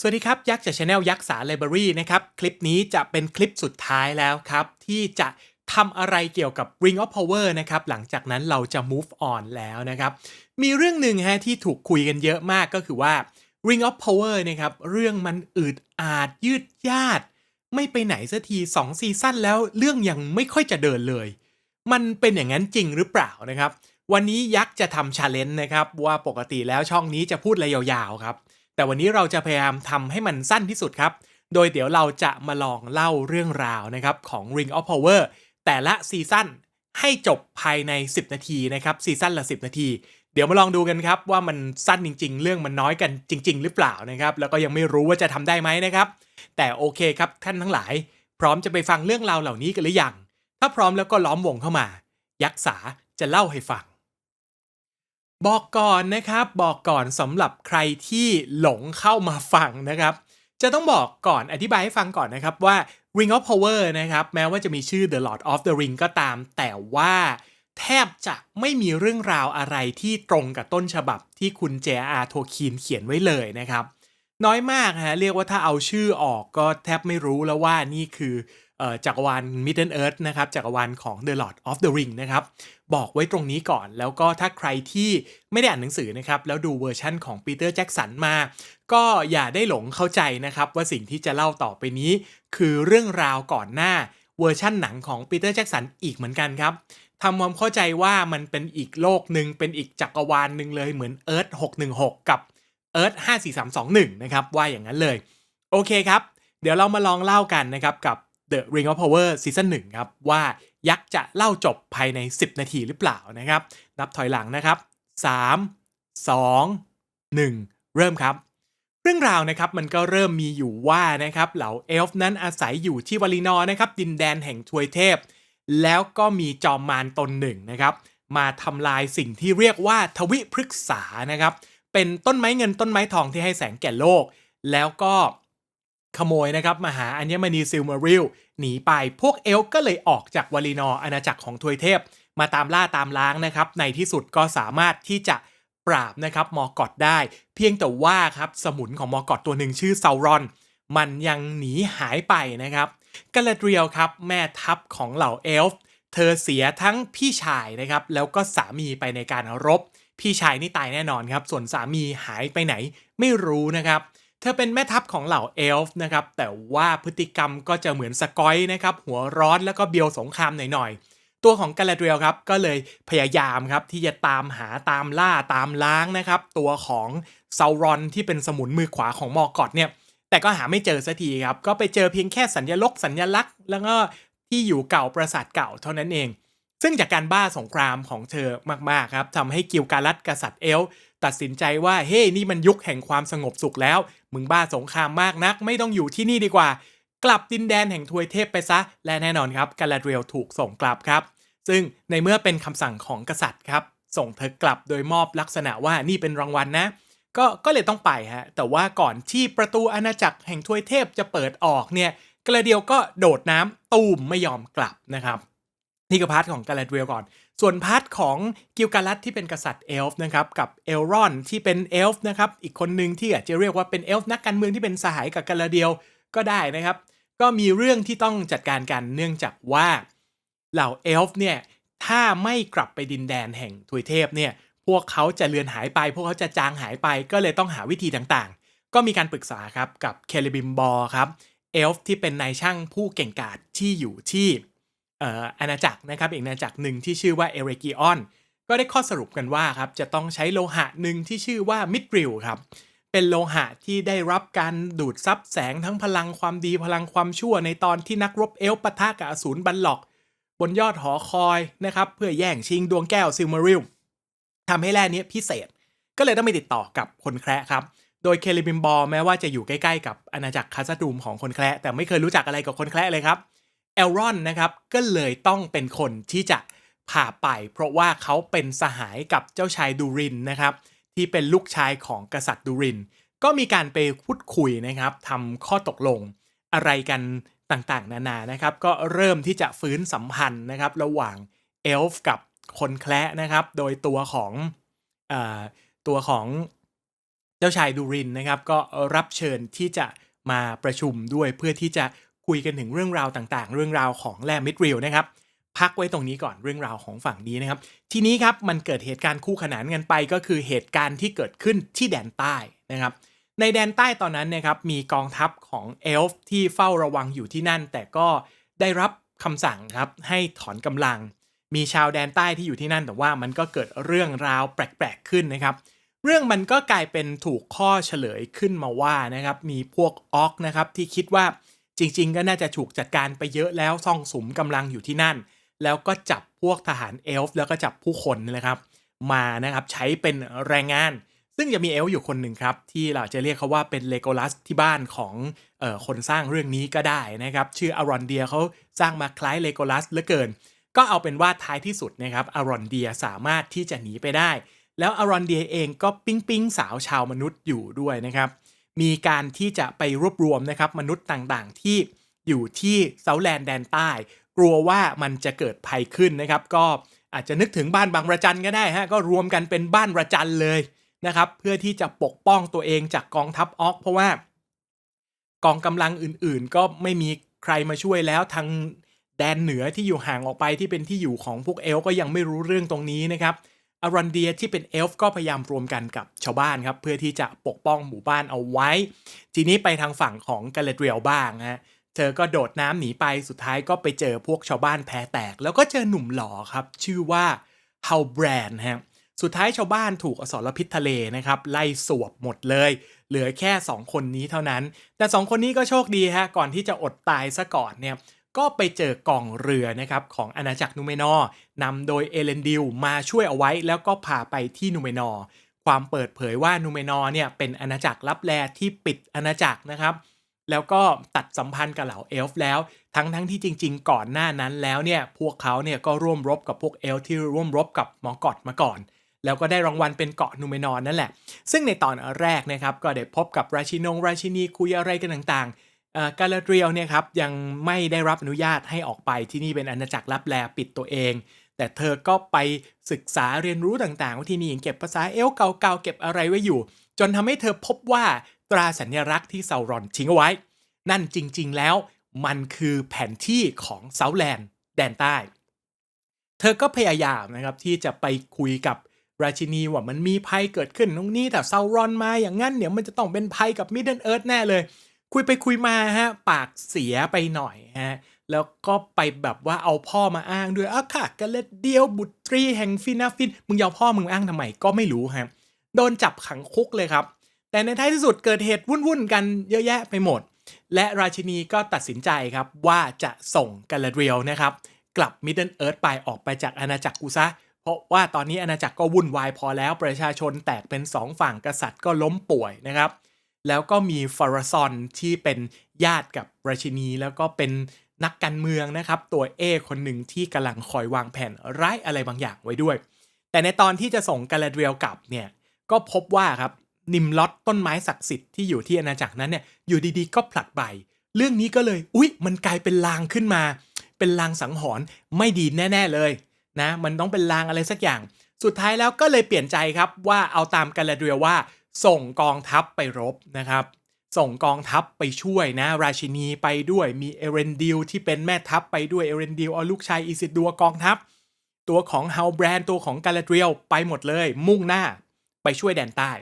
สวัสดีครับ ยักษ์จากช anel ยักษ์สา Library นะครับ คลิปนี้จะเป็นคลิปสุดท้ายแล้วครับ ที่จะทำอะไรเกี่ยวกับ Ring of Power นะครับ หลังจากนั้นเราจะ move on แล้วนะครับ มีเรื่องหนึ่งฮะที่ถูกคุยกันเยอะมากก็คือว่า Ring of Power นะครับ เรื่องมันอืดอาดยืดยาด ไม่ไปไหนสักที 2 ซีซั่นแล้วเรื่องยังไม่ค่อยจะเดินเลย มันเป็นอย่างนั้นจริงหรือเปล่านะครับ วันนี้ยักษ์จะทำชาเลนจ์นะครับว่าปกติแล้วช่องนี้จะพูดอะไรยาวๆครับ แต่วันนี้เราจะพยายามทำให้มันสั้นที่สุดครับ โดยเดี๋ยวเราจะมาลองเล่าเรื่องราวนะครับของ Ring of Power แต่ละซีซั่นให้จบภายใน 10 นาทีนะครับซีซั่นละ 10 นาที เดี๋ยวมาลองดูกันครับว่ามันสั้นจริง ๆ เรื่องมันน้อยกันจริง ๆ หรือเปล่านะครับแล้วก็ยังไม่รู้ว่าจะทำได้ไหมนะครับ แต่โอเคครับท่านทั้งหลาย พร้อมจะไปฟังเรื่องราวเหล่านี้กันหรือยังถ้าพร้อมแล้วก็ล้อมวงเข้ามา ยักษ์สาจะเล่าให้ฟัง บอกก่อนนะครับบอกก่อนสำหรับใครที่หลงเข้ามาฟังนะครับ จะต้องบอกก่อนอธิบายให้ฟังก่อนนะครับว่า Ring of Power นะครับแม้ว่าจะมีชื่อ The Lord of the Ring ก็ตาม แต่ว่าแทบจะไม่มีเรื่องราวอะไรที่ตรงกับต้นฉบับที่คุณ J.R. Tolkien เขียนไว้เลยนะครับ น้อยมากฮะเรียกว่าถ้าเอาชื่อออกก็แทบไม่รู้แล้วว่านี่คือออจักรวาล Middle Earth นะครับจักรวาลของ The Lord of the Ring นะครับ บอกไว้ตรงนี้ก่อน แล้วก็ถ้าใครที่ไม่ได้อ่านหนังสือนะครับ แล้วดูเวอร์ชั่นของปีเตอร์แจ็กสันมา ก็อย่าได้หลงเข้าใจนะครับว่าสิ่งที่จะเล่าต่อไปนี้ คือเรื่องราวก่อนหน้าเวอร์ชั่นหนังของปีเตอร์แจ็กสันอีกเหมือนกันครับทำความเข้าใจว่ามันเป็นอีกโลกหนึ่งเป็นอีกจักรวาลหนึ่งเลยเหมือน Earth 616 กับ Earth 54321 นะครับ ว่าอย่างนั้นเลย โอเคครับ เดี๋ยวเรามาลองเล่ากันนะครับกับ The Ring of Power ซีซั่น1ครับ ว่า ยักษ์จะเล่าจบภายใน 10 นาทีหรือเปล่านะครับ นับถอยหลังนะครับ 3 2 1 เริ่มครับ เรื่องราวนะครับมันก็เริ่มมีอยู่ว่านะครับเหล่าเอลฟ์นั้นอาศัยอยู่ที่วาลินอนะครับดินแดนแห่งทวยเทพ แล้วก็มีจอมมารตนหนึ่งนะครับ มาทำลายสิ่งที่เรียกว่าทวิพฤกษานะครับ เป็นต้นไม้เงินต้นไม้ทองที่ให้แสงแก่โลก แล้วก็ ขโมยนะครับมาหาอัญมณีซิลมาริลหนีไปพวกเอลก็เลยออกจากวาลินอร์อาณาจักรของทวยเทพ มาตามล่าตามล้างนะครับในที่สุดก็สามารถที่จะปราบนะครับมอร์กอตได้ เพียงแต่ว่าครับสมุนของมอร์กอตตัวหนึ่งชื่อเซารอน มันยังหนีหายไปนะครับกาลาเดรียลครับแม่ทัพของเหล่าเอลฟ์เธอเสียทั้งพี่ชายนะครับแล้วก็สามีไปในการรบ พี่ชายนี่ตายแน่นอนครับ ส่วนสามีหายไปไหนไม่รู้นะครับ เธอเป็นแม่ทัพของเหล่าเอลฟ์นะครับ แต่ว่าพฤติกรรมก็จะเหมือนสกอยนะครับ หัวร้อนแล้วก็เบียวสงครามหน่อยๆ ตัวของกาลาเดรียลครับ ก็เลยพยายามครับที่จะตามหาตามล่าตามล้างนะครับ ตัวของซารอนที่เป็นสมุนมือขวาของมอร์กอตเนี่ย แต่ก็หาไม่เจอสักทีครับ ก็ไปเจอเพียงแค่สัญลักษณ์สัญลักษณ์ แล้วก็ที่อยู่เก่าปราสาทเก่าเท่านั้นเองซึ่งจากการบ้าสงครามของเธอมาก ๆ ครับทำให้กิลการัตกษัตริย์เอล ตัดสินใจว่าเฮ้ยนี่มันยุคแห่งความสงบสุขแล้ว มึงบ้าสงครามมากนัก ไม่ต้องอยู่ที่นี่ดีกว่า กลับดินแดนแห่งทวยเทพไปซะ และแน่นอนครับกาลาเดรียลถูกส่งกลับครับ ซึ่งในเมื่อเป็นคำสั่งของกษัตริย์ครับ ส่งเธอกลับโดยมอบลักษณะว่านี่เป็นรางวัลนะก็ก็เลยต้องไปฮะ แต่ว่าก่อนที่ประตูอาณาจักรแห่งทวยเทพจะเปิดออกเนี่ยกาลเดียวก็โดดน้ำตูมไม่ยอมกลับนะครับ นี่คือพาร์ทของกาลาเดียลก่อน ส่วนพาร์ทของกิลกาลัดที่เป็นกษัตริย์เอลฟ์นะครับกับเอลรอนที่เป็นเอลฟ์นะครับอีกคนหนึ่งที่อาจจะเรียกว่าเป็นเอลฟ์นักการเมืองที่เป็นสหายกับกาลาเดียลก็ได้นะครับ ก็มีเรื่องที่ต้องจัดการกันเนื่องจากว่าเหล่าเอลฟ์เนี่ยถ้าไม่กลับไปดินแดนแห่งทวยเทพเนี่ยพวกเขาจะเลือนหายไป พวกเขาจะจางหายไปก็เลยต้องหาวิธีต่างๆ ก็มีการปรึกษาครับกับเคลบิมบอร์ครับเอลฟ์ที่เป็นนายช่างผู้เก่งกาจที่อยู่ที่ อาณาจักรนะครับอีกอาณาจักรหนึ่งที่ชื่อว่าเอเรกิออนก็ได้ข้อสรุปกันว่าครับจะต้องใช้โลหะหนึ่งที่ชื่อว่ามิดริลครับเป็นโลหะที่ได้รับการดูดซับแสงทั้งพลังความดีพลังความชั่วในตอนที่นักรบเอลปะทะกับอสูรบันหลอก บนยอดหอคอยนะครับเพื่อแย่งชิงดวงแก้วซิลมาริลทำให้แร่นี้พิเศษ ก็เลยต้องไปติดต่อกับคนแคระครับโดยเคลิบิมบอแม้ว่าจะอยู่ใกล้ๆกับอาณาจักรคาซาดูมของคนแคระแต่ไม่เคยรู้จักอะไรกับคนแคระเลยครับ เอลรอนนะครับก็เลยต้องเป็นคนที่จะพาไป เพราะว่าเขาเป็นสหายกับเจ้าชายดูรินนะครับที่เป็นลูกชายของกษัตริย์ดูริน ก็มีการไปพูดคุยนะครับทำข้อตกลงอะไรกันต่างๆ นานานะครับ ก็เริ่มที่จะฟื้นสัมพันธ์นะครับ ระหว่างเอลฟ์กับคนแคระนะครับ โดยตัวของอตัวของเจ้าชายดูรินนะครับ ก็รับเชิญที่จะมาประชุมด้วยเพื่อที่จะ คุยกันถึงเรื่องราวต่างๆ เรื่องราวของแรมิดริลนะครับพักไว้ตรงนี้ก่อนเรื่องราวของฝั่งนี้นะครับ ทีนี้ครับมันเกิดเหตุการณ์คู่ขนานกันไปก็คือเหตุการณ์ที่เกิดขึ้นที่แดนใต้นะครับ ในแดนใต้ตอนนั้นนะครับมีกองทัพของเอลฟ์ที่เฝ้าระวังอยู่ที่นั่น แต่ก็ได้รับคำสั่งครับให้ถอนกำลัง มีชาวแดนใต้ที่อยู่ที่นั่น แต่ว่ามันก็เกิดเรื่องราวแปลกๆขึ้นนะครับ เรื่องมันก็กลายเป็นถูกข้อเฉลยขึ้นมาว่านะครับมีพวกออกนะครับที่คิดว่า จริง ๆ ก็น่าจะถูกจัดการไปเยอะแล้วซ่องสุมกำลังอยู่ที่นั่น แล้วก็จับพวกทหารเอลฟ์แล้วก็จับผู้คนนะครับมานะครับใช้เป็นแรงงาน ซึ่งจะมีเอลฟ์อยู่คนหนึ่งครับ ที่เราจะเรียกเขาว่าเป็นเลโกลัสที่บ้านของออคนสร้างเรื่องนี้ก็ได้นะครับชื่ออารอนเดียเขาสร้างมาคล้ายเลโกลัสเหลือเกิน ก็เอาเป็นว่าท้ายที่สุดนะครับอารอนเดียสามารถที่จะหนีไปได้ แล้วอารอนเดียเองก็ปิ๊งปิ๊งสาวชาวมนุษย์อยู่ด้วยนะครับ มีการที่จะไปรวบรวมนะครับมนุษย์ต่างๆ ที่อยู่ที่เซาแลนด์แดนใต้ กลัวว่ามันจะเกิดภัยขึ้นนะครับ ก็อาจจะนึกถึงบ้านบางระจันก็ได้ฮะก็รวมกันเป็นบ้านระจันเลยนะครับเพื่อที่จะปกป้องตัวเองจากกองทัพออกเพราะว่ากองกำลังอื่นๆ ก็ไม่มีใครมาช่วยแล้วทางแดนเหนือที่อยู่ห่างออกไปที่เป็นที่อยู่ของพวกเอลก็ยังไม่รู้เรื่องตรงนี้นะครับ อารันเดียที่เป็นเอลฟ์ก็พยายามรวมกันกับชาวบ้านครับเพื่อที่จะปกป้องหมู่บ้านเอาไว้ ทีนี้ไปทางฝั่งของกาเลเดรียลบ้างฮะเธอก็โดดน้ำหนีไปสุดท้ายก็ไปเจอพวกชาวบ้านแพ้แตก แล้วก็เจอหนุ่มหล่อครับ ชื่อว่าเฮาแบรนด์ฮะสุดท้ายชาวบ้านถูกอสรพิษทะเลนะครับไล่สวบหมดเลย เหลือแค่ 2 คนนี้เท่านั้น แต่ 2 คนนี้ก็โชคดีฮะก่อนที่จะอดตายซะก่อนเนี่ย ก็ไปเจอกล่องเรือนะครับของอาณาจักรนูเมนอร์นำโดยเอเลนดิลมาช่วยเอาไว้ แล้วก็พาไปที่นูเมนอร์ความเปิดเผยว่านูเมนอร์เนี่ยเป็นอาณาจักรลับแลที่ปิดอาณาจักรนะครับ แล้วก็ตัดสัมพันธ์กับเหล่าเอลฟ์แล้ว ทั้งทั้งที่จริง ๆ ก่อนหน้านั้นแล้วเนี่ยพวกเขาเนี่ยก็ร่วมรบกับพวกเอลฟ์ที่ร่วมรบกับมอกอดมาก่อน แล้วก็ได้รางวัลเป็นเกาะนูเมนอร์นั่นแหละ ซึ่งในตอนแรกนะครับก็ได้พบกับราชินงราชินีคุยอะไรกันต่างๆ กาลาเดรียลเนี่ยครับยังไม่ได้รับอนุญาตให้ออกไปที่นี่เป็นอาณาจักรลับแลปิดตัวเอง แต่เธอก็ไปศึกษาเรียนรู้ต่างๆ ว่าที่นี่ยังเก็บภาษาเอลเก่าๆเก็บอะไรไว้อยู่ จนทำให้เธอพบว่าตราสัญลักษณ์ที่เซารอนทิ้งเอาไว้ นั่นจริงๆแล้วมันคือแผนที่ของเซาแลนด์แดนใต้ เธอก็พยายามนะครับที่จะไปคุยกับราชินีว่ามันมีภัยเกิดขึ้นตรงนี้แต่เซารอนมาอย่างงั้นเดี๋ยวมันจะต้องเป็นภัยกับมิดเดิลเอิร์ธแน่เลย คุยไปคุยมาฮะปากเสียไปหน่อยฮะแล้วก็ไปแบบว่าเอาพ่อมาอ้างด้วยอะค่ะกะเล็ดเดียวบุตรีแห่งฟินาฟินมึงยอาพ่อมึงอ้างทำไมก็ไม่รู้ฮะโดนจับขังคุกเลยครับ แต่ในท้ายที่สุดเกิดเหตุวุ่นๆกันเยอะแยะไปหมด และราชินีก็ตัดสินใจครับว่าจะส่งกาลาเดรียลนะครับ กลับมิดเดิลเอิร์ธไปออกไปจากอาณาจักรกูซะเพราะว่าตอนนี้อาณาจักรก็วุ่นวายพอแล้วประชาชนแตกเป็นสองฝั่งกษัตริย์ก็ล้มป่วยนะครับ แล้วก็มีฟาราซอนที่เป็นญาติกับราชินี แล้วก็เป็นนักการเมืองนะครับ ตัวเอคนหนึ่งที่กำลังคอยวางแผนร้ายอะไรบางอย่างไว้ด้วย แต่ในตอนที่จะส่งกาลาเดรียลกลับเนี่ยก็พบว่าครับนิมลอตต้นไม้ศักดิ์สิทธิ์ที่อยู่ที่อาณาจักรนั้นเนี่ยอยู่ดีๆ ก็ผลัดใบ เรื่องนี้ก็เลย อุ๊ย มันกลายเป็นลางขึ้นมา เป็นลางสังหรณ์ไม่ดีแน่ ๆเลยนะมันต้องเป็นลางอะไรสักอย่าง สุดท้ายแล้วก็เลยเปลี่ยนใจครับว่าเอาตามกาลาเดรียว่า ส่งกองทัพไปรบนะครับ ส่งกองทัพไปช่วยนะ ราชินีไปด้วยมีเอเรนดิลที่เป็นแม่ทัพไปด้วยเอเรนดิลเอาลูกชายอิสิดัวกองทัพ ตัวของเฮาแบรนตัวของกาลาเดรียลไปหมดเลย มุ่งหน้าไปช่วยแดนใต้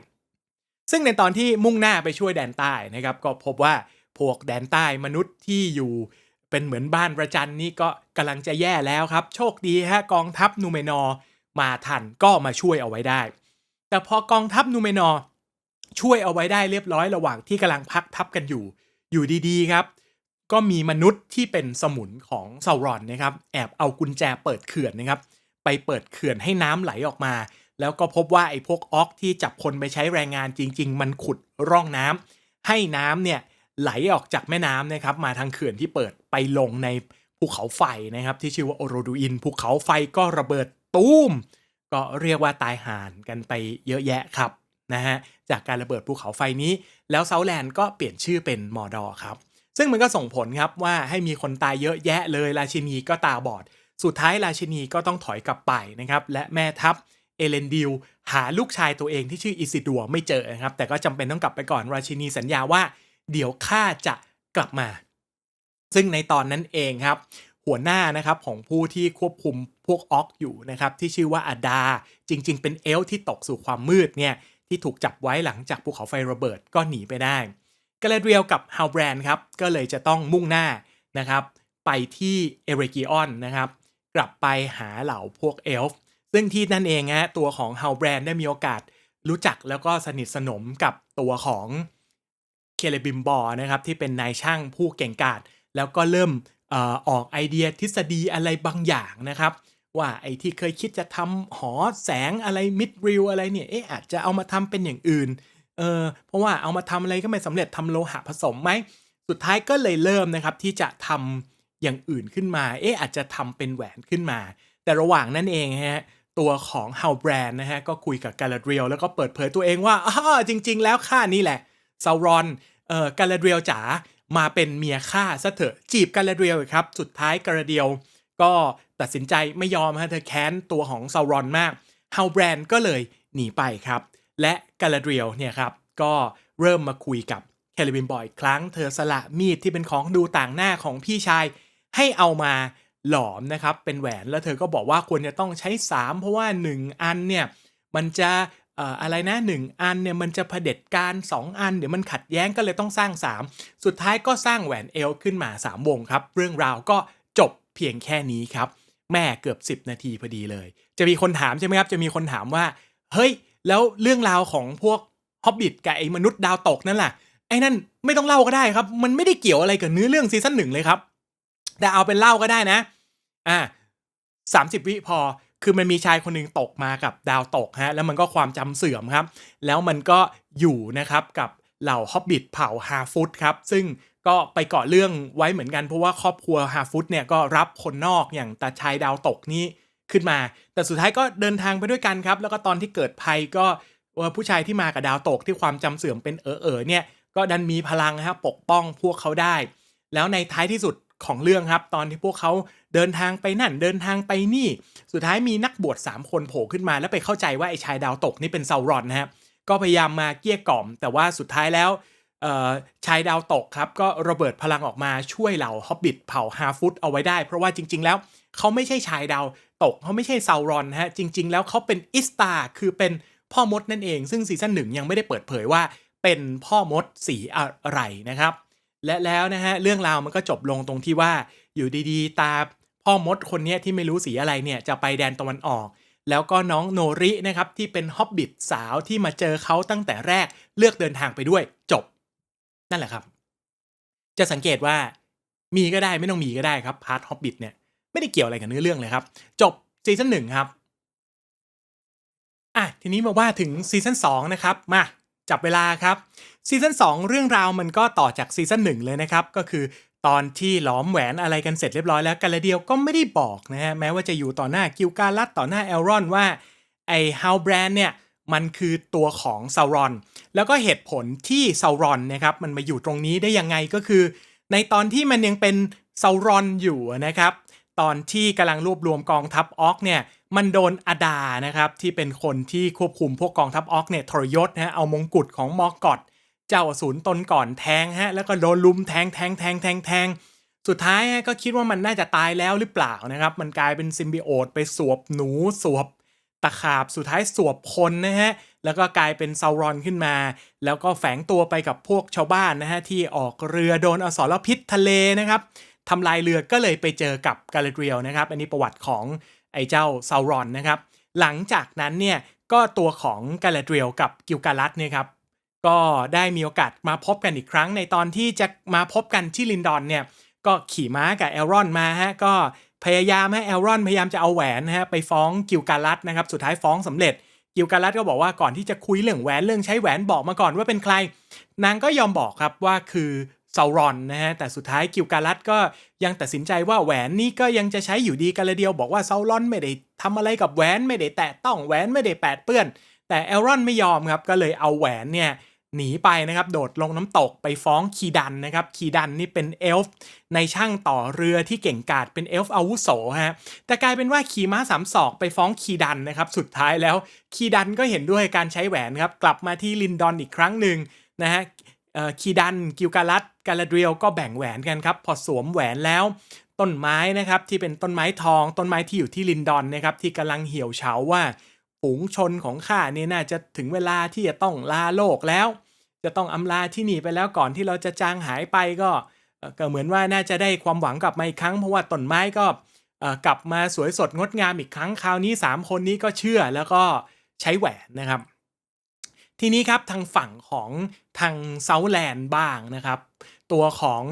ซึ่งในตอนที่มุ่งหน้าไปช่วยแดนใต้นะครับก็พบว่าพวกแดนใต้มนุษย์ที่อยู่เป็นเหมือนบ้านประจันนี่ก็กำลังจะแย่แล้วครับ โชคดีฮะกองทัพนูเมนอร์มาทันก็มาช่วยเอาไว้ได้ แต่พอกองทัพนูเมนอร์ ช่วยเอาไว้ได้เรียบร้อยระหว่างที่กำลังพักทัพกันอยู่ อยู่ดีๆครับ ก็มีมนุษย์ที่เป็นสมุนของเซารอนนะครับ แอบเอากุญแจเปิดเขื่อนนะครับ ไปเปิดเขื่อนให้น้ำไหลออกมา แล้วก็พบว่าไอ้พวกออกที่จับคนไปใช้แรงงานจริง ๆ มันขุดร่องน้ำให้น้ำเนี่ยไหลออกจากแม่น้ำนะครับ มาทางเขื่อนที่เปิดไปลงในภูเขาไฟนะครับ ที่ชื่อว่าโอโรดูอินภูเขาไฟก็ระเบิดตูมก็เรียกว่าตายห่านกันไปเยอะแยะครับ นะฮะจากการระเบิดภูเขาไฟนี้ แล้วเซาแลนด์ก็เปลี่ยนชื่อเป็นมอร์ดอ์ครับ ซึ่งมันก็ส่งผลครับว่าให้มีคนตายเยอะแยะเลยราชินีก็ตาบอด สุดท้ายราชินีก็ต้องถอยกลับไปนะครับและแม่ทัพเอเลนดิลหาลูกชายตัวเองที่ชื่ออิซิดัวไม่เจอนะครับแต่ก็จำเป็นต้องกลับไปก่อนราชินีสัญญาว่า เดี๋ยวข้าจะกลับมา ซึ่งในตอนนั้นเองครับ หัวหน้านะครับของผู้ที่ควบคุมพวกออกอยู่นะครับที่ชื่อว่าอาดา จริง ๆ เป็นเอลที่ตกสู่ความมืดเนี่ย ที่ถูกจับไว้หลังจากภูเขาไฟระเบิดก็หนีไปได้กาเลเรียลกับฮาวแบรนครับก็เลยจะต้องมุ่งหน้านะครับไปที่เอเรกิออนนะครับกลับไปหาเหล่าพวกเอลฟ์ซึ่งที่นั่นเองฮะตัวของฮาวแบรนได้มีโอกาสรู้จักแล้วก็สนิทสนมกับตัวของเคเลบิมบอร์นะครับที่เป็นนายช่างผู้เก่งกาจแล้วก็เริ่มอออกไอเดียทฤษฎีอะไรบางอย่างนะครับ ว่าไอ้ที่เคยคิดจะทำหอแสงอะไรมิดริลอะไรเนี่ยเอ๊ะอาจจะเอามาทำเป็นอย่างอื่นเออเพราะว่าเอามาทำอะไรก็ไม่สำเร็จทำโลหะผสมไหมสุดท้ายก็เลยเริ่มนะครับที่จะทำอย่างอื่นขึ้นมาเอ๊ะอาจจะทำเป็นแหวนขึ้นมา แต่ระหว่างนั้นเองฮะตัวของเฮาแบรนนะฮะก็คุยกับกาลาเรียลแล้วก็เปิดเผยตัวเองว่าอ๋อจริง ๆ แล้วข้านี่แหละซารอนเอ่อกาลาเรียลจ๋ามาเป็นเมียข้าซะเถอะจีบกาลาเรียลครับ สุดท้ายกาลาเรียล ก็ตัดสินใจไม่ยอมฮะเธอแค้นตัวของซารอนมากฮาวแบรนก็เลยหนีไปครับ และกาลาเรียลเนี่ยครับก็เริ่มมาคุยกับแคลิบินบอยครั้งเธอสละมีดที่เป็นของดูต่างหน้าของพี่ชาย ให้เอามาหลอมนะครับเป็นแหวนแล้วเธอก็บอกว่าควรจะต้องใช้ 3 เพราะว่า 1 อันเนี่ยมันจะอะไรนะ 1 อันเนี่ยมันจะเผด็จการ 2 อัน เดี๋ยวมันขัดแย้งก็เลยต้องสร้าง 3 สุดท้ายก็สร้างแหวนเอลขึ้นมา 3 วงครับ เรื่องราวก็ เพียงแค่นี้ครับ แม่เกือบ 10 นาทีพอดีเลย จะมีคนถามใช่ไหมครับ จะมีคนถามว่า เฮ้ย แล้วเรื่องราวของพวกฮอบบิทกับไอ้มนุษย์ดาวตกนั่นแหละไอ้นั่นไม่ต้องเล่าก็ได้ครับ มันไม่ได้เกี่ยวอะไรกับเนื้อเรื่องซีซั่นหนึ่งเลยครับ แต่เอาเป็นเล่าก็ได้นะ อ่าสามสิบวิพอ คือมันมีชายคนหนึ่งตกมากับดาวตกฮะ แล้วมันก็ความจำเสื่อมครับ แล้วมันก็อยู่นะครับกับเหล่าฮอบบิทเผ่าฮาฟุตครับ ซึ่ง ก็ไปเกาะเรื่องไว้เหมือนกันเพราะว่าครอบครัวฮาฟุตเนี่ยก็รับคนนอกอย่างตาชายดาวตกนี้ขึ้นมา แต่สุดท้ายก็เดินทางไปด้วยกันครับ แล้วก็ตอนที่เกิดภัยก็ผู้ชายที่มากับดาวตกที่ความจำเสื่อมเป็นเออเออเนี่ยก็ดันมีพลังนะครับปกป้องพวกเขาได้ แล้วในท้ายที่สุดของเรื่องครับ ตอนที่พวกเขาเดินทางไปนั่นเดินทางไปนี่ สุดท้ายมีนักบวช3คนโผล่ขึ้นมาแล้วไปเข้าใจว่าไอ้ชายดาวตกนี่เป็นเซารอนนะครับก็พยายามมาเกลี้ยกล่อม แต่ว่าสุดท้ายแล้ว ชายดาวตกครับก็ระเบิดพลังออกมาช่วยเหล่าฮอบบิทเผ่าฮาฟุตเอาไว้ได้ เพราะว่าจริง ๆ แล้วเขาไม่ใช่ชายดาวตกเขาไม่ใช่ซารอนฮะจริง ๆ แล้วเขาเป็นอิสตาคือเป็นพ่อมดนั่นเอง ซึ่งซีซั่นหนึ่งยังไม่ได้เปิดเผยว่าเป็นพ่อมดสีอะไรนะครับ และแล้วนะฮะเรื่องราวมันก็จบลงตรงที่ว่าอยู่ดีๆ ตาพ่อมดคนนี้ที่ไม่รู้สีอะไรเนี่ยจะไปแดนตะวันออกแล้วก็น้องโนรินะครับที่เป็นฮอบบิทสาวที่มาเจอเขาตั้งแต่แรกเลือกเดินทางไปด้วยจบ นั่นแหละครับ จะสังเกตว่ามีก็ได้ไม่ต้องมีก็ได้ครับพาร์ทฮอบบิทเนี่ยไม่ได้เกี่ยวอะไรกับเนื้อเรื่องเลยครับ จบซีซั่นหนึ่งครับอะทีนี้มาว่าถึงซีซั่น2นะครับมาจับเวลาครับซีซั่น2เรื่องราวมันก็ต่อจากซีซั่น1เลยนะครับ ก็คือตอนที่หลอมแหวนอะไรกันเสร็จเรียบร้อยแล้วกาลาเดียวก็ไม่ได้บอกนะฮะแม้ว่าจะอยู่ต่อหน้ากิลกาลัดต่อหน้าเอลรอนว่าไอ้ฮาวแบรนเนี่ย มันคือตัวของซารอน แล้วก็เหตุผลที่ซารอนนะครับมันมาอยู่ตรงนี้ได้ยังไงก็คือ ในตอนที่มันยังเป็นซารอนอยู่นะครับ ตอนที่กำลังรวบรวมกองทัพออกเนี่ยมันโดนอาดานะครับที่เป็นคนที่ควบคุมพวกกองทัพออกเนี่ยทรยศนะเอามงกุฎของมอกอดเจ้าอสูรตนก่อนแทงฮะแล้วก็โดนลุมแทงแทงแทงแทงแทงสุดท้ายก็คิดว่ามันน่าจะตายแล้วหรือเปล่านะครับ มันกลายเป็นซิมบิโอตไปสวบหนูสวบ ตะขาบสุดท้ายสวบคนนะฮะ แล้วก็กลายเป็นซารอนขึ้นมา แล้วก็แฝงตัวไปกับพวกชาวบ้านนะฮะ ที่ออกเรือโดนอสรพิษทะเลนะครับทำลายเรือก็เลยไปเจอกับกาเลเรียลนะครับ อันนี้ประวัติของไอ้เจ้าซารอนนะครับ หลังจากนั้นเนี่ยก็ตัวของกาลเดรียลกับกิลกาลัสเนี่ยครับก็ได้มีโอกาสมาพบกันอีกครั้งในตอนที่จะมาพบกันที่ลินดอนเนี่ยก็ขี่ม้ากับเอลรอนมาฮะก็ พยายามให้เอลรอนพยายามจะเอาแหวนนะฮะไปฟ้องกิลกาลัสนะครับสุดท้ายฟ้องสำเร็จกิลกาลัสก็บอกว่าก่อนที่จะคุยเรื่องแหวนเรื่องใช้แหวนบอกมาก่อนว่าเป็นใคร นางก็ยอมบอกครับว่าคือซารอนนะฮะแต่สุดท้ายกิลกาลัดก็ยังตัดสินใจว่าแหวนนี่ก็ยังจะใช้อยู่ดีกันเลยเดียวบอกว่าซารอนไม่ได้ทำอะไรกับแหวนไม่ได้แตะต้องแหวนไม่ได้แปดเปื้อน แต่เอลรอนไม่ยอมครับก็เลยเอาแหวนเนี่ย หนีไปนะครับ โดดลงน้ำตกไปฟ้องคีดันนะครับ คีดันนี่เป็นเอลฟ์ในช่างต่อเรือที่เก่งกาจเป็นเอลฟ์อาวุโสฮะ แต่กลายเป็นว่าขี่ม้าสามศอกไปฟ้องคีดันนะครับ สุดท้ายแล้วคีดันก็เห็นด้วยการใช้แหวนครับ กลับมาที่ลินดอนอีกครั้งหนึ่งนะฮะคีดัน กิลกาลัดกาลาเดรียลก็แบ่งแหวนกันครับ พอสวมแหวนแล้ว ต้นไม้นะครับที่เป็นต้นไม้ทอง ต้นไม้ที่อยู่ที่ลินดอนนะครับที่กำลังเหี่ยวเฉาว่าฝูงชนของข้าเนี่ยน่าจะถึงเวลาที่จะต้องลาโลกแล้ว จะต้องอำลาที่หนีไปแล้วก่อนที่เราจะจางหายไปก็เอ่อก็เหมือนว่าน่าจะได้ความหวังกลับมาอีกครั้งเพราะว่าต้นไม้ก็กลับมาสวยสดงดงามอีกครั้งคราวนี้ 3 คนนี้ก็เชื่อแล้วก็ใช้แหวนนะครับ ทีนี้ครับทางฝั่งของทางเซาแลนด์บ้างนะครับ ตัวของ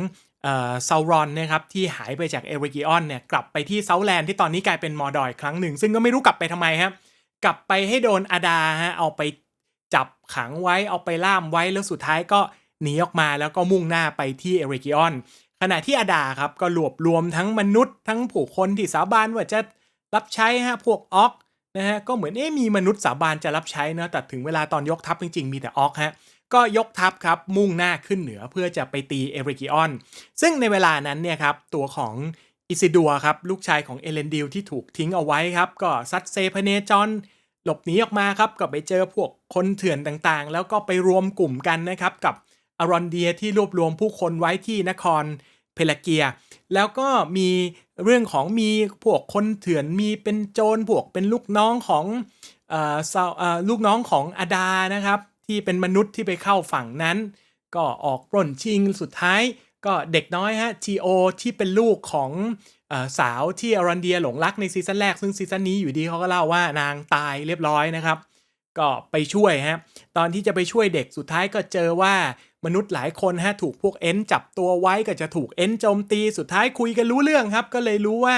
เซารอนนะครับที่หายไปจากเอริกิออนเนี่ยกลับไปที่เซาแลนด์ที่ตอนนี้กลายเป็นมอร์ดอยครั้งหนึ่ง ซึ่งก็ไม่รู้กลับไปทำไมครับกลับไปให้โดนอาดาฮะเอาไป จับขังไว้เอาไปล่ามไว้แล้วสุดท้ายก็หนีออกมาแล้วก็มุ่งหน้าไปที่เอริกิออนขณะที่อาดาครับก็รวบรวมทั้งมนุษย์ทั้งผู้คนที่สาบานว่าจะรับใช้ฮะพวกออกนะฮะก็เหมือนเอ๊มีมนุษย์สาบานจะรับใช้นะแต่ถึงเวลาตอนยกทัพจริงๆ มีแต่ออกฮะก็ยกทัพครับมุ่งหน้าขึ้นเหนือเพื่อจะไปตีเอริกิออน ซึ่งในเวลานั้นเนี่ยครับตัวของอิซิดัวครับลูกชายของเอเลนดิลที่ถูกทิ้งเอาไว้ครับก็ซัดเซพเนจอน หลบหนีออกมาครับก็ไปเจอพวกคนเถื่อนต่างๆ แล้วก็ไปรวมกลุ่มกันนะครับกับอารอนเดียที่รวบรวมผู้คนไว้ที่นครเพลเกีย แล้วก็มีเรื่องของมีพวกคนเถื่อนมีเป็นโจรพวกเป็นลูกน้องของเออเอ่อลูกน้องของอาดานะครับ ที่เป็นมนุษย์ที่ไปเข้าฝั่งนั้น ก็ออกปล้นชิงสุดท้ายก็เด็กน้อยฮะทีโอที่เป็นลูกของ สาวที่อารันเดียหลงรักในซีซั่นแรก ซึ่งซีซั่นนี้อยู่ดีเขาก็เล่าว่านางตายเรียบร้อยนะครับ ก็ไปช่วยฮะตอนที่จะไปช่วยเด็กสุดท้ายก็เจอว่ามนุษย์หลายคนฮะถูกพวกเอ็นจับตัวไว้ก็จะถูกเอ็นโจมตีสุดท้ายคุยกันรู้เรื่องครับ ก็เลยรู้ว่า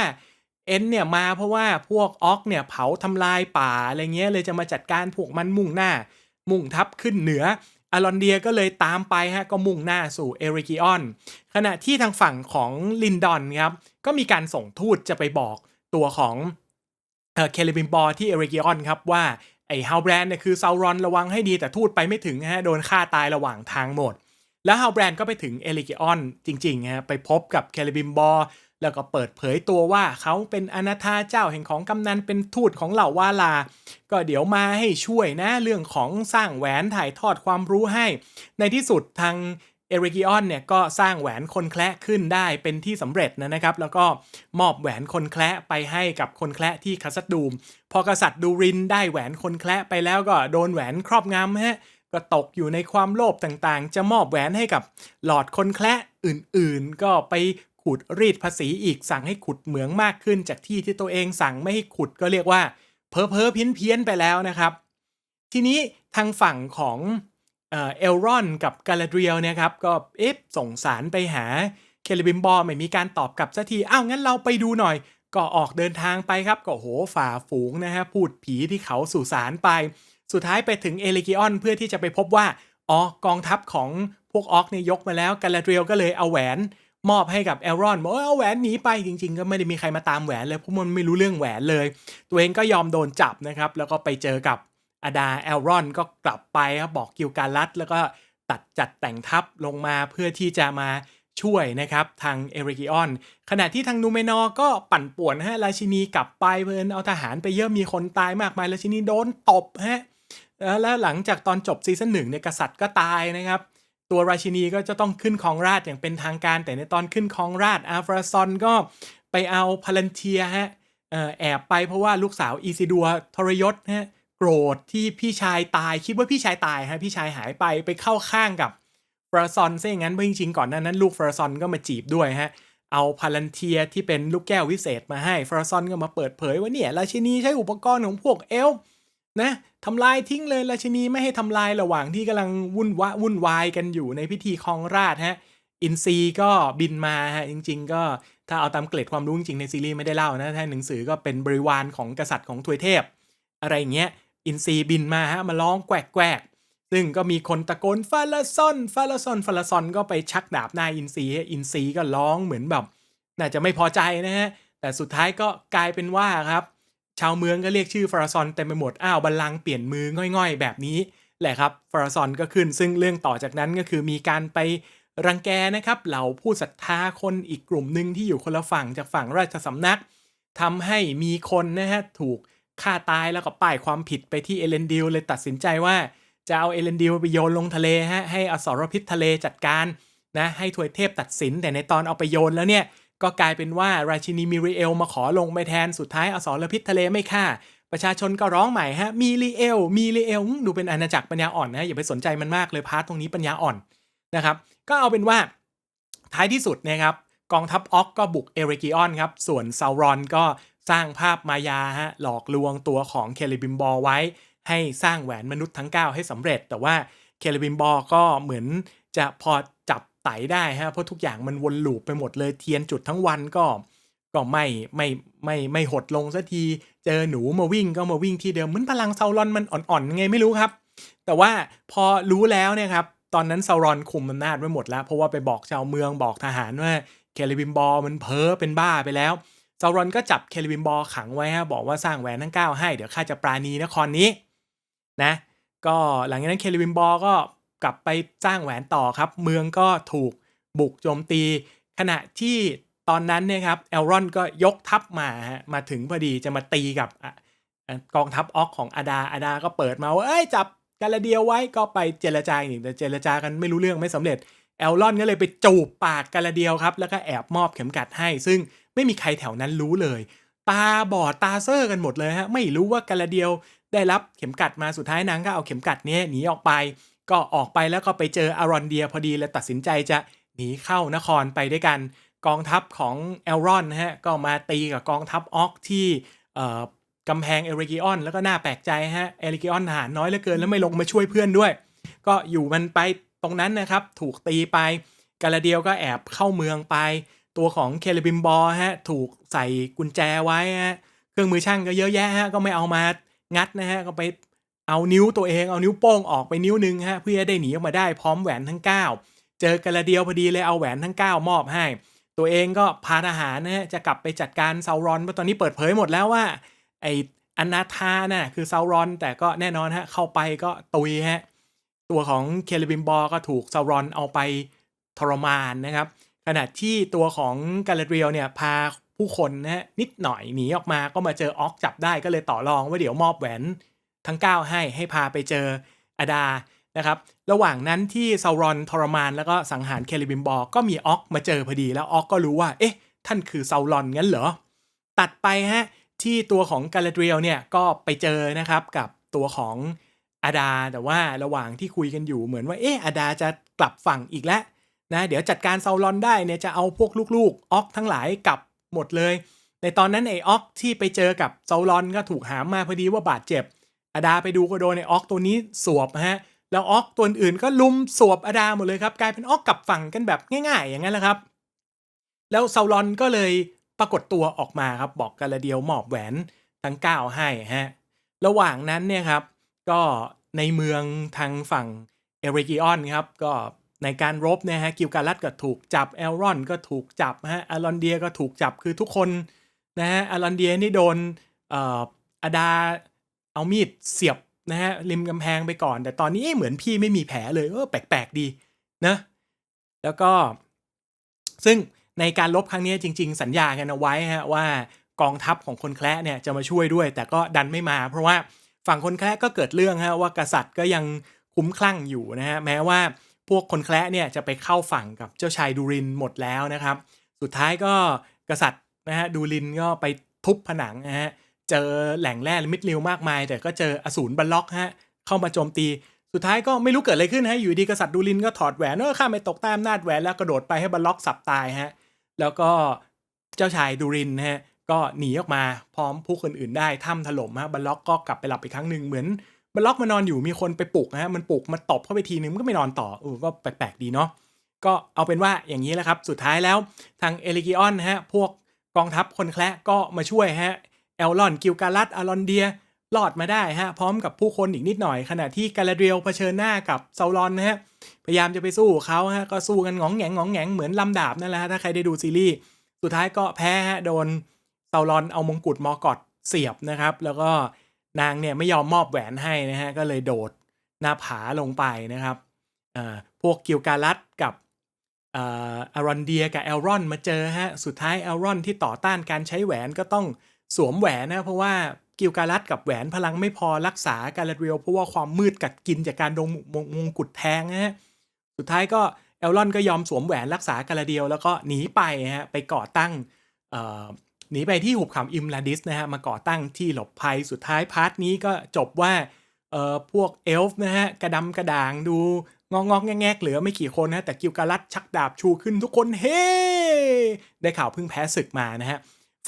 เอ็นเนี่ยมาเพราะว่าพวกออกเนี่ยเผาทำลายป่าอะไรเงี้ยเลยจะมาจัดการพวกมันมุ่งหน้า มุ่งทัพขึ้นเหนือ อารอนเดียก็เลยตามไปฮะก็มุ่งหน้าสู่เอริกิออน ขณะที่ทางฝั่งของลินดอนครับก็มีการส่งทูตจะไปบอกตัวของเคเลบินบอร์ที่เอริกิออนครับว่าไอ้ฮาวแบรนด์เนี่ยคือซาวรอนระวังให้ดีแต่ทูตไปไม่ถึงฮะโดนฆ่าตายระหว่างทางหมด แล้วฮาวแบรนด์ก็ไปถึงเอริกิออนจริงๆฮะไปพบกับเคเลบินบอร์ แล้วก็เปิดเผยตัวว่าเขาเป็นอนาธาเจ้าแห่งของกำนันเป็นทูตของเหล่าวาลา ก็เดี๋ยวมาให้ช่วยนะเรื่องของสร้างแหวนถ่ายทอดความรู้ให้ ในที่สุดทางเอริกิออนเนี่ยก็สร้างแหวนคนแคละขึ้นได้เป็นที่สำเร็จนะนะครับ แล้วก็มอบแหวนคนแคละไปให้กับคนแคละที่คัสดูม พอกษัตริย์ดูรินได้แหวนคนแคละไปแล้วก็โดนแหวนครอบงำฮะก็ตกอยู่ในความโลภต่างๆ จะมอบแหวนให้กับหลอดคนแคละอื่นๆ ก็ไป ขุดรีดภาษีอีกสั่งให้ขุดเหมืองมากขึ้น จากที่ที่ตัวเองสั่งไม่ให้ขุดก็เรียกว่าเพ้อเพ้อเพี้ยนเพี้ยนไปแล้วนะครับ ทีนี้ทางฝั่งของเอลรอนกับกาลาเดียลนี่ยครับก็เอ๊ะส่งสารไปหาเคลบิมบอไม่มีการตอบกลับสักทีอ้าวงั้นเราไปดูหน่อย ก็ออกเดินทางไปครับ ก็โหฝ่าฝูงนะฮะพูดผีที่เขาสู่สารไป สุดท้ายไปถึงเอลิกิออนเพื่อที่จะไปพบว่าอ๋อกองทัพของพวกออกเนี่ยยกมาแล้วกาลาเดียลก็เลยเอาแหวน มอบให้กับเอลรอนบอกว่าเอาแหวนหนีไปจริง ๆ ก็ไม่ได้มีใครมาตามแหวนเลยเพราะมันไม่รู้เรื่องแหวนเลย ตัวเองก็ยอมโดนจับนะครับ แล้วก็ไปเจอกับอาดาเอลรอนก็กลับไปครับบอกกิลการลัดแล้วก็ตัดจัดแต่งทัพลงมาเพื่อที่จะมาช่วยนะครับทางเอริกิออนขณะที่ทางนูเมนอก็ปั่นป่วนฮะราชินีกลับไปเพลินเอาทหารไปเยอะมีคนตายมากมายราชินีโดนตบฮะแล้วหลังจากตอนจบซีซั่นหนึ่งเนี่ยกษัตริย์ก็ตายนะครับ ตัวราชินีก็จะต้องขึ้นครองราชอย่างเป็นทางการ แต่ในตอนขึ้นครองราชอาฟราซอนก็ไปเอาพลันเทียฮะแอบไปเพราะว่าลูกสาวอีซิดัวทรยศฮะโกรธที่พี่ชายตายคิดว่าพี่ชายตายฮะพี่ชายหายไปไปเข้าข้างกับฟราซอนซะอย่างนั้นเพราะจริงๆก่อนหน้านั้นลูกฟราซอนก็มาจีบด้วยฮะเอาพาลันเทียที่เป็นลูกแก้ววิเศษมาให้ฟราซอนก็มาเปิดเผยว่าเนี่ยราชินีใช้อุปกรณ์ของพวกเอลฟ์ นะทำลายทิ้งเลยราชินีไม่ให้ทำลายระหว่างที่กำลังวุ่นวะวุ่นวายกันอยู่ในพิธีครองราชฮะอินซีก็บินมาฮะจริง ๆ ก็ถ้าเอาตามเกร็ดความรู้จริงในซีรีส์ไม่ได้เล่านะถ้าหนังสือก็เป็นบริวารของกษัตริย์ของทวยเทพ อะไรเงี้ยอินซีบินมาฮะมาร้องแกวกแกวกซึ่งก็มีคนตะโกนฟาลาซอนฟาลาซอนฟาลาซอนก็ไปชักดาบหน้าอินซีอินซีก็ร้องเหมือนแบบ น่าจะไม่พอใจนะฮะแต่สุดท้ายก็กลายเป็นว่าครับ ชาวเมืองก็เรียกชื่อฟาราซอนเต็มไปหมด อ้าวบัลลังเปลี่ยนมือง่อยๆ แบบนี้แหละครับฟาราซอนก็ขึ้น ซึ่งเรื่องต่อจากนั้นก็คือมีการไปรังแกนะครับเหล่าผู้ศรัทธาคนอีกกลุ่มหนึ่งที่อยู่คนละฝั่งจากฝั่งราชสำนักทำให้มีคนนะฮะถูกฆ่าตายแล้วก็ป้ายความผิดไปที่เอเลนดิลเลยตัดสินใจว่าจะเอาเอเลนดิลไปโยนลงทะเลฮะให้อสรพิษทะเลจัดการนะให้ถวยเทพตัดสินแต่ในตอนเอาไปโยนแล้วเนี่ย ก็กลายเป็นว่าราชินีมิริเอลมาขอลงไปแทนสุดท้ายอสรพิษทะเลไม่ฆ่า ประชาชนก็ร้องใหม่ฮะมีริเอลมีริเอลดูเป็นอาณาจักรปัญญาอ่อนนะอย่าไปสนใจมันมากเลยพาร์ทตรงนี้ปัญญาอ่อนนะครับก็เอาเป็นว่าท้ายที่สุดนะครับกองทัพออกก็บุกเอเรกิออนครับส่วนซาวรอนก็สร้างภาพมายาฮะหลอกลวงตัวของเคลิบิมบอไว้ ให้สร้างแหวนมนุษย์ทั้ง 9 ให้สำเร็จ แต่ว่าเคลิบิมบอก็เหมือนจะพอจับ ไตได้ฮะเพราะทุกอย่างมันวนลูปไปหมดเลยเทียนจุดทั้งวันก็ก็ไม่ไม่ไม่ไม่หดลงสักที เจอหนูมาวิ่งก็มาวิ่งที่เดิมเหมือนพลังเซารอนมันอ่อนๆยังไงไม่รู้ครับ แต่ว่าพอรู้แล้วเนี่ยครับตอนนั้นเซารอนคุมอำนาจไว้หมดแล้ว เพราะว่าไปบอกชาวเมืองบอกทหารว่าเคลิบิมบอมันเพ้อเป็นบ้าไปแล้วเซารอนก็จับเคลิบิมบอขังไว้ฮะบอกว่าสร้างแหวนทั้ง9ให้เดี๋ยวข้าจะปราณีนครนี้นะก็หลังจากนั้นเคลิบิมบอก็ กลับไปสร้างแหวนต่อครับ เมืองก็ถูกบุกโจมตี ขณะที่ตอนนั้นเนี่ยครับเอลรอนก็ยกทัพมามาถึงพอดีจะมาตีกับอกองทัพออกของอาดาอาดาก็เปิดมาว่าเอ้ยจับกาลาเดียวไว้ก็ไปเจรจาอีกแต่เจรจากันไม่รู้เรื่องไม่สำเร็จเอลรอนก็เลยไปจูบปากกาลาเดียวครับ แล้วก็แอบมอบเข็มกัดให้ ซึ่งไม่มีใครแถวนั้นรู้เลย ตาบอดตาเซอร์กันหมดเลยฮะไม่รู้ว่ากาลาเดียวได้รับเข็มกัดมาสุดท้ายนางก็เอาเข็มกัดนี้หนีออกไป ก็ออกไปแล้วก็ไปเจออารอนเดียพอดีเลยตัดสินใจจะหนีเข้านครไปด้วยกัน กองทัพของเอลรอนนะฮะก็มาตีกับกองทัพออกที่กำแพงเอริกิออนแล้วก็น่าแปลกใจฮะเอริกิออนทหารน้อยเหลือเกินแล้วไม่ลงมาช่วยเพื่อนด้วย ก็อยู่มันไปตรงนั้นนะครับ ถูกตีไปกาลาเดียวก็แอบเข้าเมืองไป ตัวของเคเลบิมบอฮะถูกใส่กุญแจไว้ฮะเครื่องมือช่างก็เยอะแยะฮะก็ไม่เอามางัดนะฮะก็ไป เอานิ้วตัวเองเอานิ้วโป้งออกไปนิ้วหนึงฮะเพื่อได้หนีออกมาได้พร้อมแหวนทั้ง 9 เจอกาลาเดียวพอดีเลยเอาแหวนทั้ง 9 มอบให้ ตัวเองก็พาทหารนะฮะจะกลับไปจัดการเซารอนเพราะตอนนี้เปิดเผยหมดแล้วว่าไออนาธาน่ะคือเซารอน แต่ก็แน่นอนฮะเข้าไปก็ตุยฮะตัวของเคเลบิมบอก็ถูกเซารอนเอาไปทรมานนะครับ ขณะที่ตัวของกาลาเดียวเนี่ยพาผู้คนนะฮะนิดหน่อยหนีออกมาก็มาเจอออกจับได้ก็เลยต่อรองว่าเดี๋ยวมอบแหวน ทั้ง 9 ให้ให้พาไปเจออาดานะครับ ระหว่างนั้นที่ซาวรอนทรมานแล้วก็สังหารเคลิบิมบอลก็มีออกมาเจอพอดีแล้วออกก็รู้ว่า เอ๊ะ ท่านคือซาวรอนงั้นเหรอ ตัดไปฮะ ที่ตัวของกาลาเดียลเนี่ยก็ไปเจอนะครับกับตัวของอาดา แต่ว่าระหว่างที่คุยกันอยู่เหมือนว่า เอ๊ะอาดาจะกลับฝั่งอีกแล้วนะ เดี๋ยวจัดการซาวรอนได้เนี่ยจะเอาพวกลูกๆออกทั้งหลายกลับหมดเลย ในตอนนั้นไอ้ออกที่ไปเจอกับซาวรอนก็ถูกหามมาพอดีว่าบาดเจ็บ อาดาไปดูก็โดนไอออกตัวนี้สวบฮะแล้วออกตัวอื่นก็ลุมสวบอาดาหมดเลยครับ กลายเป็นออกกลับฝั่งกันแบบง่ายๆ อย่างนั้นแหละครับ แล้วซาวรอนก็เลยปรากฏตัวออกมาครับบอกกาลาเดียวหมอบแหวนทั้ง 9 ให้ฮะระหว่างนั้นเนี่ยครับก็ในเมืองทางฝั่งเอริกิออนครับก็ในการรบเนี่ยฮะกิลการัตก็ถูกจับเอลรอนก็ถูกจับฮะอารอนเดียก็ถูกจับคือทุกคนนะฮะอารอนเดียนี่โดนอออาดา เอามีดเสียบนะฮะริมกำแพงไปก่อน แต่ตอนนี้เหมือนพี่ไม่มีแผลเลยเออแปลกๆดีนะแล้วก็ ซึ่งในการลบครั้งนี้จริง ๆ สัญญากันเอาไว้ฮะว่ากองทัพของคนแคระเนี่ยจะมาช่วยด้วย แต่ก็ดันไม่มา เพราะว่าฝั่งคนแคระก็เกิดเรื่องฮะว่ากษัตริย์ก็ยังคุ้มคลั่งอยู่นะฮะแม้ว่าพวกคนแคระเนี่ยจะไปเข้าฝั่งกับเจ้าชายดูรินหมดแล้วนะครับ สุดท้ายก็กษัตริย์นะฮะดูรินก็ไปทุบผนังนะฮะ เจอแหล่งแร่มิดริวมากมาย แต่ก็เจออสูรบลล็อกฮะเข้ามาโจมตี สุดท้ายก็ไม่รู้เกิดอะไรขึ้นฮะอยู่ดีกษัตริย์ดูรินก็ถอดแหวนเออข้าไม่ตกใต้อำนาจแหวนแล้วกระโดดไปให้บลล็อกสับตายฮะแล้วก็เจ้าชายดูรินฮะก็หนีออกมาพร้อมผู้คนอื่นได้ถ้ำถล่มฮะบล็อกก็กลับไปหลับอีกครั้งหนึ่งเหมือนมันล็อกมานอนอยู่มีคนไปปลุกนะฮะมันปลุกมันตบเข้าไปทีนึงมันก็ไม่นอนต่อเออก็แปลกๆดีเนาะก็เอาเป็นว่าอย่างนี้แหละครับ สุดท้ายแล้วทางเอลิกิออนฮะพวกกองทัพคนแคละก็มาช่วยฮะ เอลลอนกิลการัตอารอนเดียรอดมาได้ฮะพร้อมกับผู้คนอีกนิดหน่อย ขณะที่กาลาเดียลเผชิญหน้ากับซาลอนนะฮะพยายามจะไปสู้เขาฮะก็สู้กันงองแงงงองแงงเหมือนลำดาบนั่นแหละฮะถ้าใครได้ดูซีรีส์สุดท้ายก็แพ้ฮะโดนซาลอนเอามงกุฎมอกอดเสียบนะครับ แล้วก็นางเนี่ยไม่ยอมมอบแหวนให้นะฮะก็เลยโดดหน้าผาลงไปนะครับเอ่อพวกกิลการัตกับเอออารอนเดียกับแอลรอนมาเจอฮะสุดท้ายแอลรอนที่ต่อต้านการใช้แหวนก็ต้อง สวมแหวนนะเพราะว่ากิลการัตกับแหวนพลังไม่พอรักษาการเรียวเพราะว่าความมืดกัดกินจากการโดนมงมงกุฎแทงนะฮะสุดท้ายก็แอลรอนก็ยอมสวมแหวนรักษากาลาเดียวแล้วก็หนีไปฮะไปก่อตั้งเอ่อหนีไปที่หุบเขาอิมลาดิสนะฮะมาก่อตั้งที่หลบภัยสุดท้ายพาร์ทนี้ก็จบว่าเอ่อพวกเอลฟ์นะฮะกระดำกระด่างดูงอกงอกๆแงเหลือไม่กี่คนนะแต่กิลการัตชักดาบชูขึ้นทุกคนเฮ้ได้ข่าวเพิ่งแพ้ศึกมานะฮะ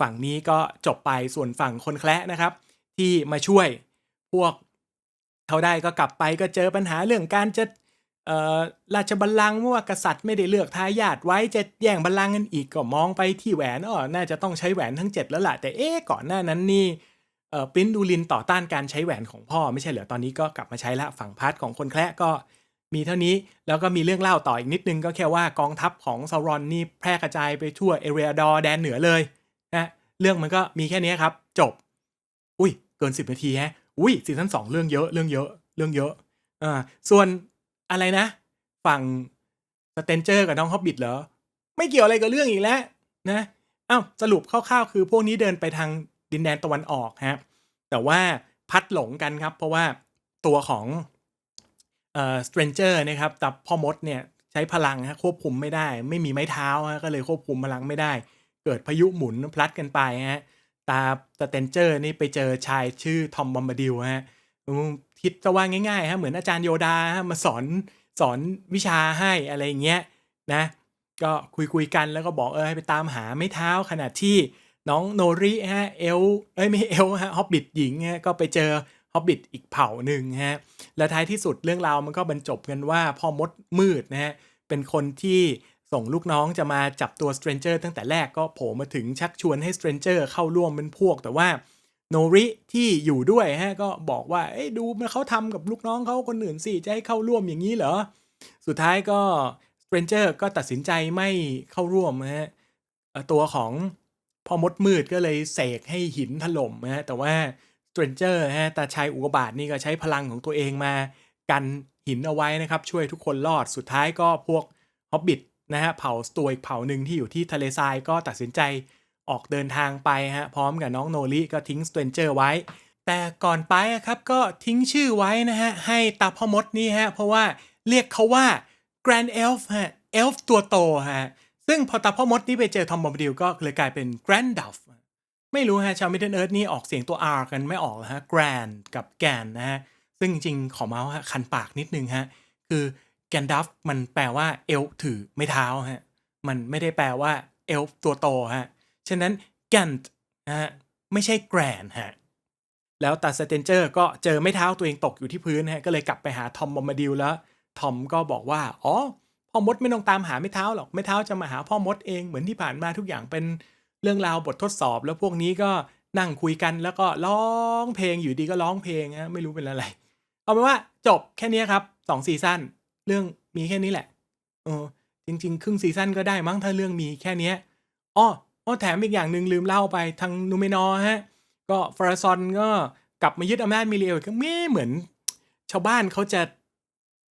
ฝั่งนี้ก็จบไปส่วนฝั่งคนแคละนะครับ ที่มาช่วยพวกเขาได้ก็กลับไปก็เจอปัญหาเรื่องการจะเอ่อราชบัลลังก์ว่ากษัตริย์ไม่ได้เลือกทายาทไว้จะแย่งบัลลังก์กันอีกก็มองไปที่แหวนอ๋อน่าจะต้องใช้แหวนทั้ง 7 แล้วล่ะแต่เอ๊ก่อนหน้านั้นนี่เออปรินดูลินต่อต้านการใช้แหวนของพ่อไม่ใช่เหรอตอนนี้ก็กลับมาใช้ละฝั่งพาร์ทของคนแคละก็มีเท่านี้แล้วก็มีเรื่องเล่าต่ออีกนิดนึงก็แค่ว่ากองทัพของซารอนนี่แพร่กระจายไปทั่วเอเรียดอแดนเหนือเลย เรื่องมันก็มีแค่นี้ครับ จบ อุ้ย เกิน10นาทีฮะอุ้ยซีซั่นสองเรื่องเยอะเรื่องเยอะเรื่องเยอะอ่าส่วนอะไรนะ ฝั่งสเตนเจอร์กับน้องฮอบบิทเหรอ ไม่เกี่ยวอะไรกับเรื่องอีกแล้วนะอ้าวสรุปคร่าวๆ คือพวกนี้เดินไปทางดินแดนตะวันออกฮะแต่ว่าพัดหลงกันครับ เพราะว่าตัวของเอ่อสเตรนเจอร์นะครับแต่พ่อมดเนี่ยใช้พลังฮะควบคุมไม่ได้ ไม่มีไม้เท้าฮะก็เลยควบคุมพลังไม่ได้ เกิดพายุหมุนพลัดกันไปฮะตาสเตนเจอร์นี่ไปเจอชายชื่อทอมบอมบาดิลฮะคิดจะว่าง่ายๆฮะเหมือนอาจารย์โยดาฮะมาสอนสอนวิชาให้อะไรเงี้ยนะก็คุยคุยกันแล้วก็บอกเออให้ไปตามหาไม่เท้าขณะที่น้องโนริฮะเอลเอ้ยไม่เอลฮะฮอบบิทหญิงฮะก็ไปเจอฮอบบิทอีกเผ่าหนึ่งฮะและท้ายที่สุดเรื่องราวมันก็บรรจบกันว่าพ่อมดมืดนะฮะเป็นคนที่ ส่งลูกน้องจะมาจับตัวสเตรนเจอร์ตั้งแต่แรกก็โผล่มาถึงชักชวนให้สเตรนเจอร์เข้าร่วมเป็นพวก แต่ว่าโนริที่อยู่ด้วยฮะก็บอกว่าเอ้ดูมันเขาทำกับลูกน้องเขาคนอื่นสิจะให้เข้าร่วมอย่างนี้เหรอ สุดท้ายก็สเตรนเจอร์ก็ตัดสินใจไม่เข้าร่วมฮะตัวของพอมดมืดก็เลยเสกให้หินถล่มฮะแต่ว่าสเตรนเจอร์ฮะตาชายอุกบาตนี่ก็ใช้พลังของตัวเองมากันหินเอาไว้นะครับ ช่วยทุกคนรอดสุดท้ายก็พวกฮอบบิท นะฮะเผ่าตัวอีกเผ่าหนึ่งที่อยู่ที่ทะเลทรายก็ตัดสินใจออกเดินทางไปฮะพร้อมกับน้องโนริก็ทิ้งสเตนเจอร์ไว้ แต่ก่อนไปครับก็ทิ้งชื่อไว้นะฮะให้ตาพ่อมดนี่ฮะเพราะว่าเรียกเขาว่า Grand Elf ฮะ Elf ตัวโตฮะซึ่งพอตาพ่อมดนี่ไปเจอทอมบอมบดิลก็เลยกลายเป็น Grand d u f ไม่รู้ฮะชาวมิดเดิลเอิร์ธนี่ออกเสียงตัว R กันไม่ออกแล้วฮะ Grand กับ Gan นะฮะซึ่งจริงๆขอเมาส์ฮะคันปากนิดนึงฮะคือ Gan d u f มันแปลว่าเอลถือไม่เท้าฮะมันไม่ได้แปลว่าเอลตัวโตฮะฉะนั้น Gan นะฮะไม่ใช่ Grand ฮะแล้วตาสเตนเจอร์ก็เจอไม่เท้าตัวเองตกอยู่ที่พื้นฮะก็เลยกลับไปหาทอมบอมบาดิลแล้วทอมก็บอกว่าอ๋อพ่อมดไม่ต้องตามหาไม่เท้าหรอกไม่เท้าจะมาหาพ่อมดเองเหมือนที่ผ่านมาทุกอย่างเป็นเรื่องราวบททดสอบ แล้วพวกนี้ก็นั่งคุยกันแล้วก็ร้องเพลงอยู่ดีก็ร้องเพลงนะไม่รู้เป็นอะไร เอาเป็นว่าจบแค่นี้ครับสองซีซั่น เรื่องมีแค่นี้แหละเออจริง ๆ ครึ่งซีซั่นก็ได้มั้งถ้าเรื่องมีแค่เนี้ยอ้ออ้อแถมอีกอย่างหนึ่งลืมเล่าไปทางนูเมนอ์ฮะ ก็ฟาราซอนก็กลับมายึดอำนาจมิเรียลก็ไม่เหมือน ชาวบ้านเขาจะ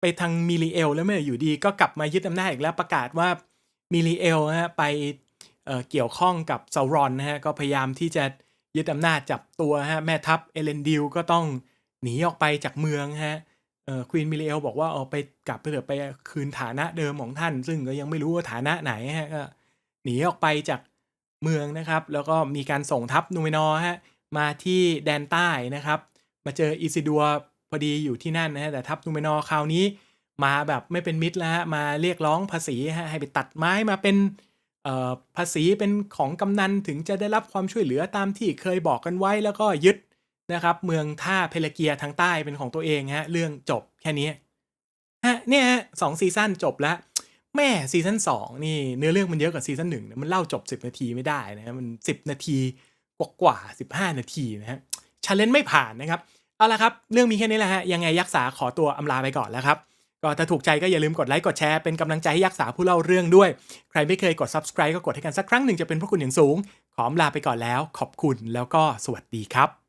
ไปทางมิเรียลแล้วไม่อยู่ดี ก็กลับมายึดอำนาจอีกแล้วประกาศว่ามิเรียลฮะไปเอ่อเกี่ยวข้องกับซารอนนะฮะก็พยายามที่จะยึดอำนาจจับตัวฮะแม่ทัพเอเลนดิลก็ต้องหนีออกไปจากเมืองฮะ ควีนมิเรียลบอกว่าเอาไปกลับไปเถอะไปคืนฐานะเดิมของท่าน ซึ่งก็ยังไม่รู้ว่าฐานะไหนฮะก็หนีออกไปจากเมืองนะครับ แล้วก็มีการส่งทัพนูเมนอฮะมาที่แดนใต้นะครับ มาเจออิซิดัวพอดีอยู่ที่นั่นนะฮะแต่ทัพนูเมนอคราวนี้มาแบบไม่เป็นมิตรแล้วฮะมาเรียกร้องภาษีฮะให้ไปตัดไม้มาเป็นภาษีเป็นของกำนันถึงจะได้รับความช่วยเหลือตามที่เคยบอกกันไว้แล้วก็ยึด นะครับ เมืองท่าเพลเกียทางใต้เป็นของตัวเองฮะเรื่องจบแค่นี้ฮะเนี่ยฮะสองซีซั่นจบแล้ว แม่ซีซั่นสองนี่เนื้อเรื่องมันเยอะกว่าซีซั่นหนึ่งมันเล่าจบ 10 นาทีไม่ได้นะฮะมัน 10 นาทีกว่ากว่าๆ15 นาทีนะฮะชาเลนจ์ไม่ผ่านนะครับ เอาละครับ เรื่องมีแค่นี้แหละฮะ ยังไงยักษ์สาขอตัวอำลาไปก่อนแล้วครับ ก็ถ้าถูกใจก็อย่าลืมกดไลค์กดแชร์เป็นกำลังใจให้ยักษ์สาผู้เล่าเรื่องด้วย ใครไม่เคยกด subscribe ก็กดให้กันสักครั้งหนึ่งจะเป็นพระคุณอย่างสูง ขอลาไปก่อนแล้ว ขอบคุณแล้วก็สวัสดีครับ